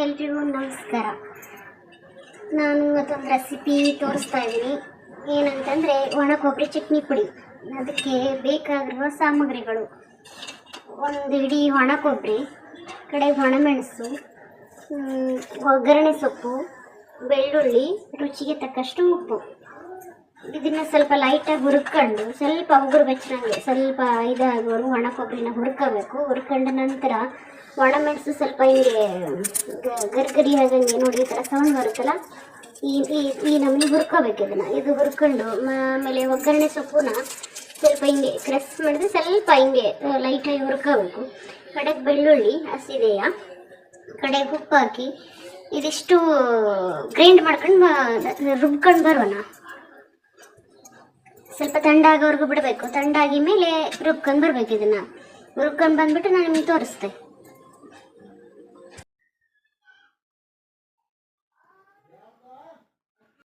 ಎಲ್ರಿಗೂ ನಮಸ್ಕಾರ. ನಾನು ಇವತ್ತೊಂದು ರೆಸಿಪಿ ತೋರಿಸ್ತಾ ಇದ್ದೀನಿ. ಏನಂತಂದರೆ ಒಣ ಕೊಬ್ಬರಿ ಚಟ್ನಿ ಪುಡಿ. ಅದಕ್ಕೆ ಬೇಕಾಗಿರುವ ಸಾಮಗ್ರಿಗಳು. ಒಂದು ಇಡೀ ಒಣ ಕೊಬ್ಬರಿ ಕಡೆ ಒಣಮೆಣಸು ಒಗ್ಗರಣೆ ಸೊಪ್ಪು, ಬೆಳ್ಳುಳ್ಳಿ, ರುಚಿಗೆ ತಕ್ಕಷ್ಟು ಉಪ್ಪು. ಇದನ್ನು ಸ್ವಲ್ಪ ಲೈಟಾಗಿ ಹುರ್ಕೊಂಡು, ಸ್ವಲ್ಪ ಉಗುರು ಬೆಚ್ಚನಂಗೆ ಸ್ವಲ್ಪ ಇದಾಗೋರು ಒಣ ಕೊಬ್ಬರಿನ ಹುರ್ಕೋಬೇಕು. ಹುರ್ಕೊಂಡ ನಂತರ ಒಣಮೆಣಸು ಸ್ವಲ್ಪ ಹಿಂಗೆ ಗರ್ಗರಿ ಆಗಂಗೆ ನೋಡಿ ಈ ಥರ ಸೌಂಡ್ ಬರುತ್ತಲ್ಲ? ಈ ಈ ಈ ನಮಗೆ ಹುರ್ಕೋಬೇಕು ಇದನ್ನು. ಇದು ಹುರ್ಕೊಂಡು ಆಮೇಲೆ ಒಗ್ಗರಣೆ ಸೊಪ್ಪುನ ಸ್ವಲ್ಪ ಹಿಂಗೆ ಕ್ರೆಸ್ ಮಾಡಿದ್ರೆ ಸ್ವಲ್ಪ ಹಿಂಗೆ ಲೈಟಾಗಿ ಹುರ್ಕೋಬೇಕು. ಕಡೆಗೆ ಬೆಳ್ಳುಳ್ಳಿ, ಹಸಿದೆಯ, ಕಡೆಗೆ ಉಪ್ಪು ಹಾಕಿ, ಇದಿಷ್ಟು ಗ್ರೈಂಡ್ ಮಾಡ್ಕೊಂಡು ರುಬ್ಕೊಂಡು ಬರೋಣ. ಸ್ವಲ್ಪ ತಂಡ ಆಗೋವರೆಗೂ ಬಿಡಬೇಕು. ತಂಡಾಗಿ ಮೇಲೆ ರುಬ್ಕೊಂಡು ಬರಬೇಕು ಇದನ್ನು. ರುಬ್ಕೊಂಡು ಬಂದುಬಿಟ್ಟು ನಾನು ನಿಮಗೆ ತೋರಿಸ್ತೆ.